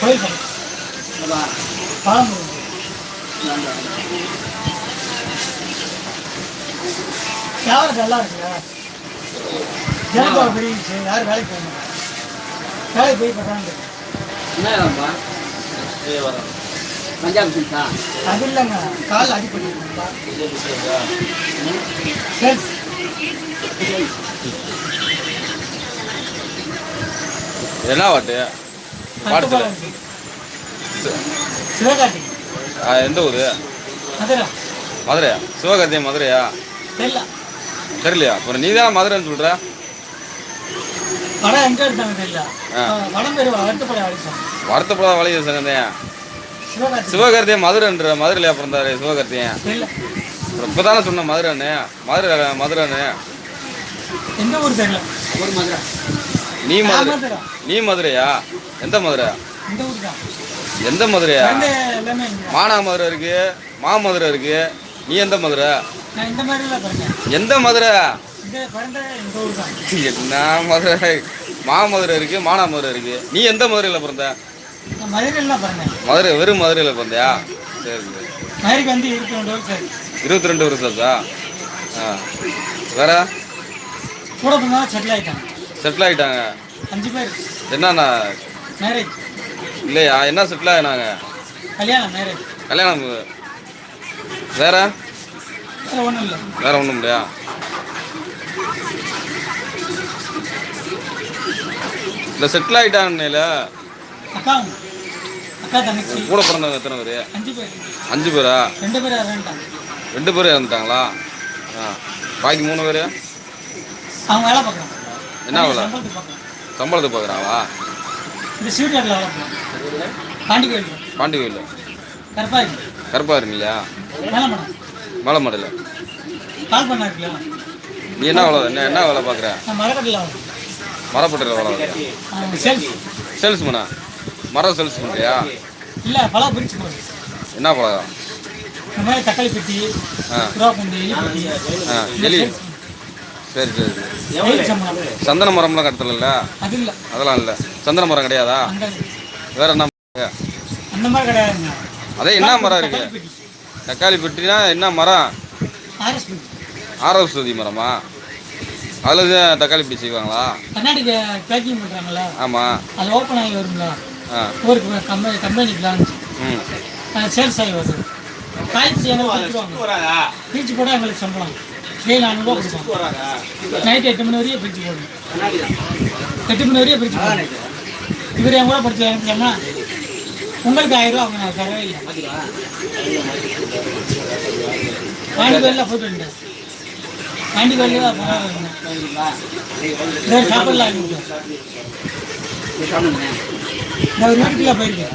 கோயில் பக்கம் யார் நல்லா இருக்குல்ல ஜனப்பா பெருகிச்சு வேலைக்கு போக மாட்டாங்க வேலைக்கு போய் பண்ணுறாங்க என்ன பஞ்சாப் அது இல்லைங்க கால் அடிப்பட்டு சரி என்ன வாட்டு? எந்த ஊர்? மதுரை. மதுரையா? சிவகார்த்தியா மதுரையா? தெரியல. தெரியலையா? அப்புறம் நீ தான் மதுரைன்னு சொல்கிற படம் எங்கே எடுத்தாங்க தெரியல. படம் பேர் வருத்தப்பட மதுரைன்ற மதுரையில பிறந்தாரு அப்புறம் இப்போ தானே சொன்ன மதுரைன்னு? மதுரை மதுரைன்னு. எந்த ஊர் தெரியல. ஒரு மதுரை. நீ மதுரை. நீ மதுரையா? எந்த மதுரை? எந்த மதுரையா. மானா மதுரை இருக்கு மாமதுரை இருக்கு. நீ எந்த மதுரை? எந்த மதுரை? இந்த பிறந்த இந்த ஊர் தான். என்ன மதுரை? இருக்கு இருக்கு. நீ எந்த மதுரையில் பிறந்த? மதுரை வெறும் மதுரையில் பிறந்தியா? சரி சரி. இருபத்தி ரெண்டு ஆச்சா. ஆ. வேற? செட்டில் ஆயிட்டாங்க. செட்டில் ஆகிட்டாங்க என்னண்ணா? மேரேஜ் இல்லையா? என்ன செட்டில் ஆகினாங்க கல்யாணம் மேரேஜ் கல்யாணம் வேற? வேறு ஒன்றும் இல்லை. வேற ஒன்றும் இல்லையா? இல்லை செட்டில் ஆகிட்டாங்கல்ல அக்கா அக்கா தங்கச்சி. கூட பிறந்தவங்க எத்தனை பேர்? அஞ்சு பேர். அஞ்சு பேரா? ரெண்டு பேர் இறந்துட்டாங்க. ரெண்டு பேரும் இறந்துட்டாங்களா? ஆ. பாக்கி மூணு பேர்? அவங்க வேலை பார்க்குறாங்க. என்ன வேலை? சம்பளத்துக்கு பார்க்குறாங்களா? கடையில் வேலை பார்க்குறாங்க பாண்டி கோயில் பாண்டி கோயில் கருப்பாய் கருப்பாக இருக்கீங்களா வேலை பண்ண மேலே மாடல கால் பண்ணா இருக்கியா நீ என்ன வேலை என்ன என்ன வேலை பார்க்குற? வேலை மரப்பட்டில் வேலை பார்க்குறியா? அவங்க சேல்ஸ். சேல்ஸ்மேனா? மரம் சேல்ஸ் பண்ணுறியா இல்லை பழம் பிரிச்சு போகுது என்ன பழம்? இந்த மாதிரி தக்காளி பெட்டி ஆ. குண்டு ஆ எலி. சரி சரி. சந்தன மரம்லாம் கடத்தல இல்லை அதெல்லாம் இல்லை. சந்தன மரம் கிடையாதா? வேற என்ன அதே என்ன மரம் இருக்கு? தக்காளி பெட்டி பெட்டினா என்ன மரம்? பெட்டி. ஆரவசதி மரமா? அதில் தான் தக்காளி பிடி செய்வாங்களா? கண்ணாடி பேக்கிங் பண்ணுறாங்களா ஆமாம் அது ஓப்பன் ஆகி வருங்களா ஆ. ஊருக்கு கம்பெனி கம்பெனிக்கு லான்ச் ம். சேல்ஸ் ஆகி வருது. காய்ச்சி போட எங்களுக்கு சம்பளம். டெய்லி நானூறுபா கொடுப்பாங்க நைட் எட்டு மணி வரையும் பிரிச்சு போடணும் எட்டு மணி வரையும் பிரிச்சு போடணும் இவர் என் கூட படிச்சு அனுப்பிச்சோம்னா உங்களுக்கு ஆயிரம் ரூபா அவங்க நான் தரவே இல்லை. பாண்டி கோயிலில் போயிட்டு வந்தேன் தான் பரவாயில்ல சாப்பிடலாம் இந்த ஒரு வீட்டுக்குள்ளே போயிருக்கேன்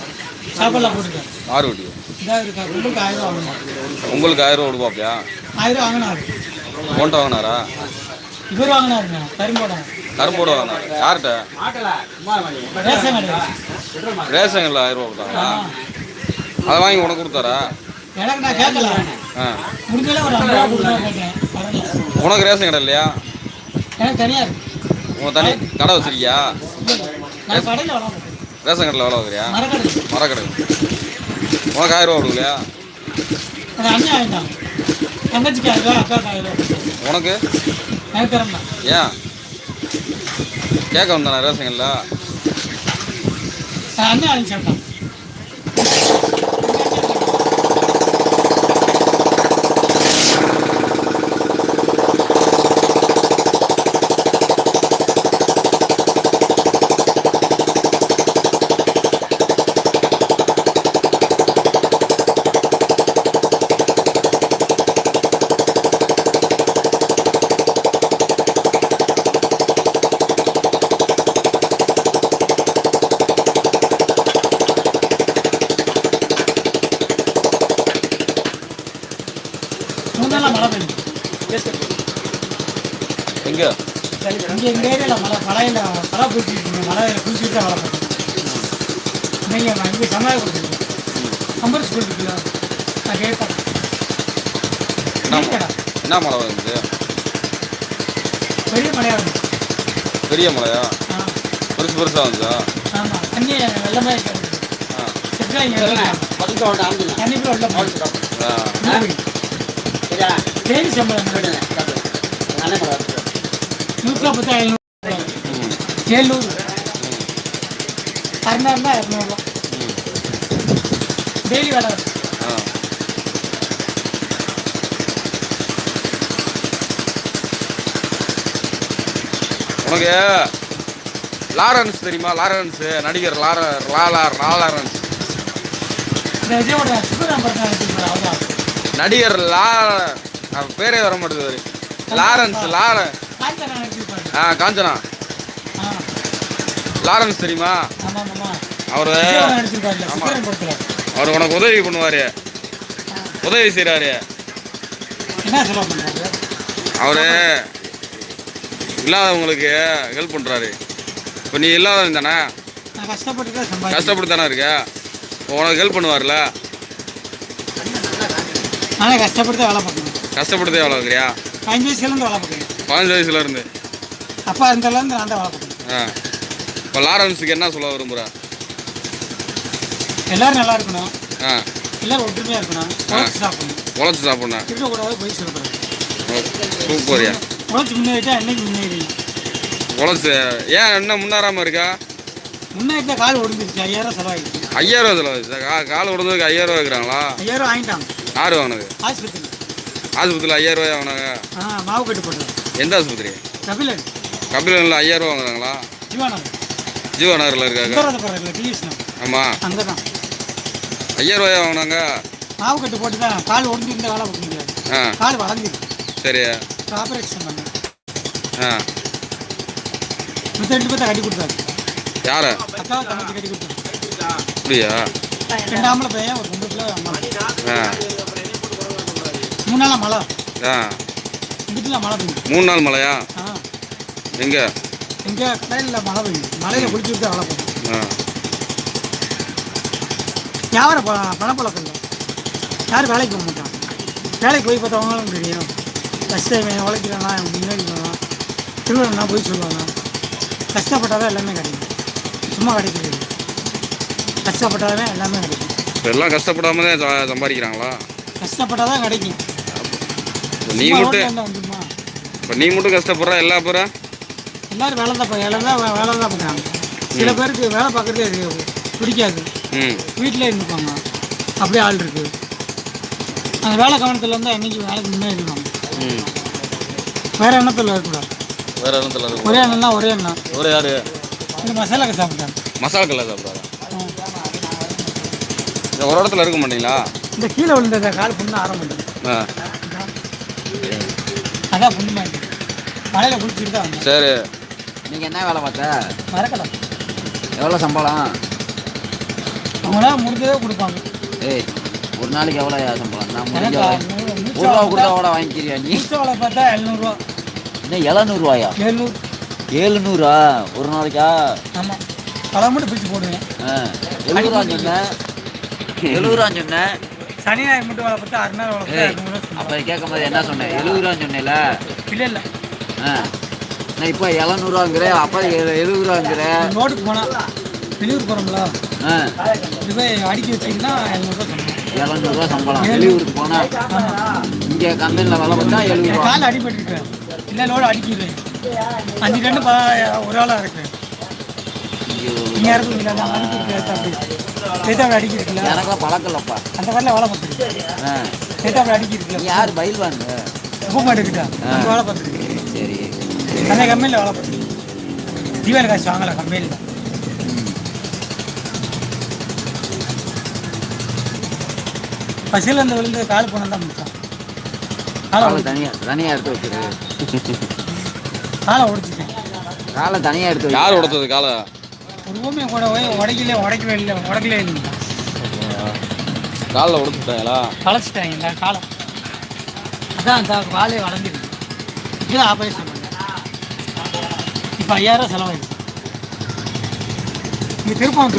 சாப்பாடுலாம் போட்டுருக்கேன் ஆறு வட்டி இதாக இருக்கா உங்களுக்கு ஆயிரம் ரூபா உங்களுக்கு ஆயிரம் ரூபா கொடுப்பாப்பியா? ஆயிரம் வாங்கினாரு. போன்ட்ட வாங்கினாரா? இவர் வாங்கினாருங்க கரும்போட கரும்போட வாங்கினாரு. யார்கிட்ட? ரேஷன் கடை ரேஷனில் ஆயிரம் ரூபா கொடுத்தாங்களா அதை வாங்கி உனக்கு கொடுத்தாரா? எனக்கு நான் கேட்கல. ஆ. முடிஞ்சல ஒரு ஐம்பது ரூபா கொடுத்தா கேட்டேன். வரல உனக்கு ரேஷன் கடை இல்லையா? எனக்கு தனியாக இருக்கு. உன் தனி கடை வச்சிருக்கியா? ரேஷன் கடையில் வேலை வைக்கிறியா மரக்கடை மரக்கடை உனக்கு ஆயிரம் ரூபா கொடுக்கலையா? தங்கச்சிக்கு அக்காவுக்கு ஆயிரம் ரூபா உனக்கு? எனக்கு ஏன்? கேட்க வந்தானே ரேஷன் கடையில் அண்ணன் அழைச்சி மூணு நாளாக மழை பெய்யுது எங்கே? இங்கே எங்கள் ஏரியாவில் மழை மழையில் மழை இருக்கீங்க மழையில் குளிச்சுட்டு தான் மழை நீங்கள் நான் இங்கே சமையல் கொடுத்துருக்கேன் கம்பர் ஸ்கூல் இருக்குல்ல நான் கேட்பேன். என்ன மழை? வந்துச்சு பெரிய மழையாக இருந்துச்சு பெரிய மழையா? ஆ. பெருசு பெருசாக வந்துச்சா ஆமாம் தண்ணி வெள்ளமே இருக்காது ஆம்பிடலாம் தண்ணிக்குள்ள உள்ள ஆ. சரியா டெய்லி சம்பளம் கூட நூற்றி பத்து ஐநூறு. ஏழ்நூறு அறுநூறுனா இரநூறுவா டெய்லி வேலை உனக்கு லாரன்ஸ் தெரியுமா? லாரன்ஸ் நடிகர் லார லாலா லாரன்ஸ். நடிகர் லா பேரே வர மாட்டேங்குது லாரன்ஸ் லார காய்ச்சல் எடுத்துருப்பாரு ஆ காஞ்சனா. லாரன்ஸ் தெரியுமா? அவர் அவர் உனக்கு உதவி பண்ணுவார். உதவி செய்கிறாரு அவர் இல்லாதவங்களுக்கு ஹெல்ப் பண்ணுறாரு இப்போ நீ இல்லாதவன் தானே? கஷ்டப்பட்டு தான் சம்பாதிக்கிறேன். கஷ்டப்பட்டு தானே இருக்க? உனக்கு ஹெல்ப் பண்ணுவார்ல நானே கஷ்டப்பட்டு தான் வேலை பார்க்கணும். கஷ்டப்பட்டு எவ்வளோ இருக்கிறியா அஞ்சு வயசுலேருந்து வேலை பார்க்குறேன். பதினஞ்சு வயசுல இருந்து? அப்பா இருந்ததுலேருந்து நான் தான் வேலை பார்க்குறேன். ஆ. இப்போ லாரன்ஸுக்கு என்ன சொல்ல விரும்புகிற எல்லாரும் நல்லா இருக்கணும். ஆ. எல்லாரும் ஒற்றுமையாக இருக்கணும். உழைச்சி சாப்பிடணும். உழைச்சி சாப்பிட்ணேன் இருக்கக்கூடாது போய் சொல்லக்கூடாது. சூப்பர்யா உழைச்சி முன்னேறிட்டா என்னைக்கு முன்னேறி? உழைச்சி ஏன் என்ன முன்னேறாமல் இருக்கா? முன்னேறிட்ட கால் ஒடிஞ்சிருச்சு ஐயாயிரம் செலவாயிடுச்சு. ஐயாயிரம் ரூபா செலவு கா கால் விடுறதுக்கு ஐயாயிரம் இருக்கிறாங்களா ஐயாயிரம் வாங்கிட்டாங்க. யார் வாங்கினது? ஆஸ்பத்திரி. ஆஸ்பத்திரியில் ஐயாயிரம் ரூபாய் வாங்கினாங்க? மாவு கட்டு போட்டது. எந்த ஆஸ்பத்திரி? கபிலன். கபிலனில் ஐயாயிரம் ரூபா வாங்குறாங்களா? ஜீவானந்தம் ஜீவா நகரில் இருக்காங்க ஆமாம் அங்கே தான் ஐயாயிரம் ரூபாயா வாங்கினாங்க? மாவு கட்டு போட்டு தான் கால் ஒடிஞ்சிருந்தா வேலை பார்க்க முடியாது. ஆ. கால் வளர்ந்துருக்கு சரி. ஆப்ரேஷன் பண்ணேன். ஆ. மித்த ரெண்டு பேர்த்த கட்டி கொடுத்தாரு. யாரை? தங்கச்சி கட்டி கொடுத்தாரு. அப்படியா? ரெண்டு ஆம்பளை பையன் ஒரு பொம்பளை பிள்ளை ஆ. மூணு நாளாக மழை? ஆ. இங்கிட்டுல மழை பெய்யும் மூணு நாள் மழையா? ஆ. எங்கே? எங்கே? கடையில் மழை பெய்யும் மழையில் குளிச்சு விட்டு வேலை போகும் ஆ. வியாபாரம் ப பணப்பழக்கம் இல்லை யாரும் வேலைக்கு போக மாட்டான் வேலைக்கு போய் பார்த்தவங்களும் தெரியும். கஷ்டம் உழைக்கிறானா? முன்னாடி போவான் திருவண்ணா போய் சொல்லுவாங்க கஷ்டப்பட்டாதான் எல்லாமே கிடைக்கும். சும்மா கிடைக்கிறது கஷ்டப்பட்டாதான் எல்லாமே கிடைக்கும். இப்போ எல்லாம் கஷ்டப்படாம தான் சம்பாதிக்கிறாங்களா? கஷ்டப்பட்டாதான் கிடைக்கும். இப்போ நீ மட்டும் இப்போ நீ மட்டும் கஷ்டப்படுற எல்லா பேரும் எல்லாரும் வேலை தான் எல்லாம் தான் வேலை தான் பார்க்குறாங்க சில பேருக்கு வேலை பார்க்குறதே பிடிக்காது. ம். வீட்டிலே இருந்துப்பாங்க. அப்படியே ஆள் இருக்குது அந்த வேலை கவனத்தில் இருந்தால் என்றைக்கு வேலைக்கு முன்னேறிடுவாங்க ம். வேறு எண்ணத்தில் இருக்கக்கூடாது. வேற இடத்துல இருக்கும் ஒரே எண்ணம் தான் ஒரே எண்ணம். ஒரு யாரு இந்த மசாலா சாப்பிட்டாங்க. மசாலா கல்ல சாப்பிடாதா இந்த ஒரு இடத்துல இருக்க மாட்டீங்களா? இந்த கீழே விழுந்த கால் புண்ணு ஆரம்பிட்டது ஆ. அதான் புண்ணு மாதிரி மழையில் குளிச்சுட்டு தான் வந்தேன். சரி. நீங்கள் என்ன வேலை பார்த்த? மறக்கலாம் எவ்வளோ சம்பளம்? அவங்களாம் முடிஞ்சதே கொடுப்பாங்க. ஏய் ஒரு நாளைக்கு எவ்வளோ சம்பளம்? நான் முடிஞ்ச ஒரு ரூபா வேலை கொடுத்தா பார்த்தா- கூட வாங்கிக்கிறியா நீ? வேலை பார்த்தா எழுநூறுவா இன்னும் எழுநூறுவாயா? எழுநூறு. ஏழுநூறா ஒரு நாளைக்கா? ஆமாம் பல மட்டும் பிரித்து போடுவேன். ஆ எழுபதுரூவா சொன்னேன் எழுபதுரூவா சொன்னேன் சனி ஞாயிறு மட்டும் பார்த்தா அரை நாள். அப்போ கேட்கும் போது என்ன சொன்னேன்? எழுபதுரூவா சொன்னேன்ல? இல்லை இல்லை. ஆ. நான் இப்போ எழுநூறுவாங்கிற அப்போ எழுபதுரூவாங்கிற ரோட்டுக்கு போனால் வெளியூர் போகிறோம்ல ஆ. இது போய் அடிக்க வச்சிங்கன்னா எழுநூறுவா சொன்னேன் எழுநூறுவா சம்பளம். வெளியூருக்கு போனால் இங்கே கம்பெனியில் வேலை பார்த்தா கால் அடிபட்டுருக்கேன் இல்லை லோடு அடிக்கிறேன் அஞ்சு ரெண்டு ஒரு ஆளாக இருக்கேன் அப்படி. சேத்தாவில் அடிக்கிறீங்களா எனக்கெல்லாம் பழக்கம் இல்லைப்பா. அந்த காலில் வேலை பார்த்துருக்கேன் நீ அடிக்கிறீங்களா யார்? பயில் வாங்க உப்பு மாட்டுக்கிட்டா அங்கே வேலை பார்த்துருக்கேன் சரி. அந்த கம்பெனியில் வேலை பார்த்துருக்கேன் தீபாவளி காசு வாங்கலை கம்பெனியில் பசியில் விழுந்து கால் போன தான் முடிச்சான் காலை ஒடி- தனியாக தனியாக எடுத்து வச்சிரு. காலை ஒடிச்சிட்டேன் காலை தனியாக எடுத்து. யார் உடத்தது காலை? ஒரு பூமியை கூட போய் உடைக்கல உடைக்கவே இல்லை உடைக்கலே இல்லைங்க காலில் உடச்சுட்டாங்களா? வளைச்சிட்டாங்க இந்த காலம் அதான் அந்த காலே வளைஞ்சிருக்கு இதில் ஆப்ரேஷன் பண்ணேன். இப்போ ஐயாயிரம் செலவாயிடுச்சு. இங்கே திருப்பம்